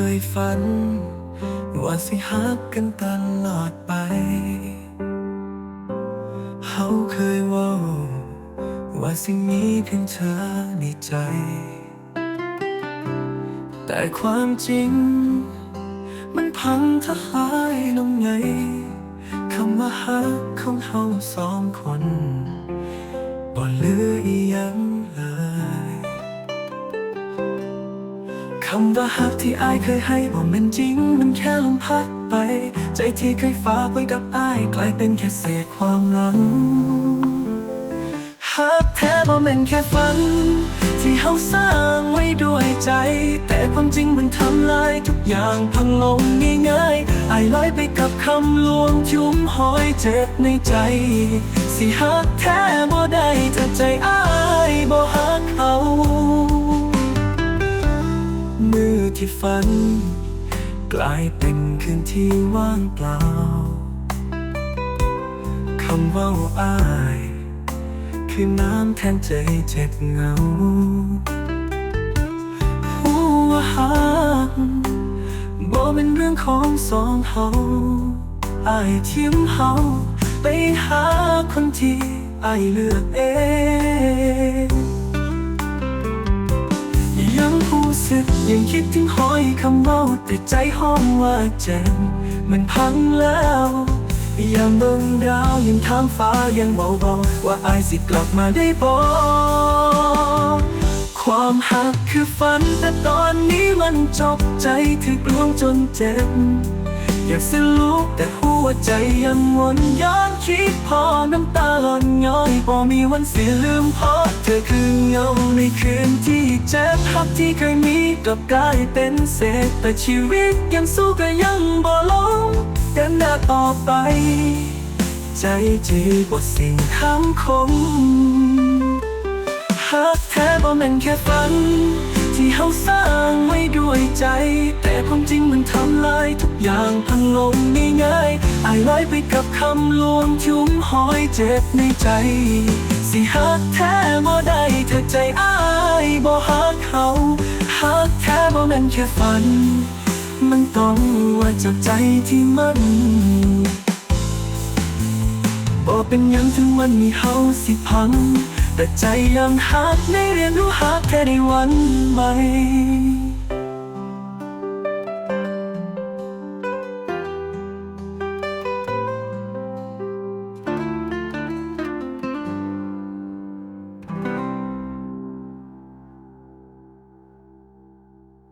คยฝัน ว่าสิฮักกันตลอดไปเฮาเคยว่าว่าสิ่งนี้เพียงเธอในใจ แต่ความจริง มันพังทลายลงไงคำว่าฮักของเฮาสองคนบ่เหลืออียังเลยำว่าฮักที่อายเคยให้บ่แมันจริง มันแค่ลมพัดไป ใจที่เคยฝากไว้กับอายกลายเป็นแค่เศษความหลังฮักแท้บ่แม่นแค่ฝัน ที่เฮาสร้างไว้ด้วยใจ แต่ความจริงมันทำลายทุกอย่างพังลงง่ายๆอายลอยไปกับคำลวงชุ่มหอยเจ็บในใจ สิฮักแท้บ่ได้ถ้าใจอาย ที่ฝัน กลายเป็นคืนที่ว่างเปล่าคำว่าอาย คือน้ำแทนใจเจ็บเหงาหัวหักบ่เป็นเรื่องของสองเฮาอายทิ้มเฮาไปหาคนที่อายเลือกเอง รู้สึกยังคิดถึงหอยคำเมาแต่ใจห้องว่าเจ็บมันพังแล้วยามเบิ่งดาวยังทางฟ้ายังเบาๆว่าอายสิกลับมาได้บ่ความหักคือฝันแต่ตอนนี้มันจบใจถึกลวงจนเจ็บ อยากสิลุกแต่หัวใจยังวนย้อนคิดพอน้ำตาหล่นย้อยบ่มีวันเสิลืมพราะเธอคือเงาในคืนที่เจ็บฮักที่เคยมีกลับกลายเป็นเศษแต่ชีวิตยังสู้ก็ยังบ่ลงเดินหน้าต่อไป ใจจีบทสิ่งคำคมฮักแท้บ่แม่นแค่ฝัน ที่เฮาสร้างไว้ด้วยใจ แต่ความจริงมันทำลายท อย่างพังลงง่ายๆอายลอยไปกับคำลวงชุ่มหอยเจ็บในใจ สิฮักแท้บ่ได้เธอใจอายบ่ฮักเขาฮักแท้บ่แม่นแค่ฝัน มันต้องว่าจากใจที่มันบอกเป็นยังถึงวันนี้เฮาสิพัง แต่ใจยังหักได้เรียนรู้หักแค่ในวันใหม่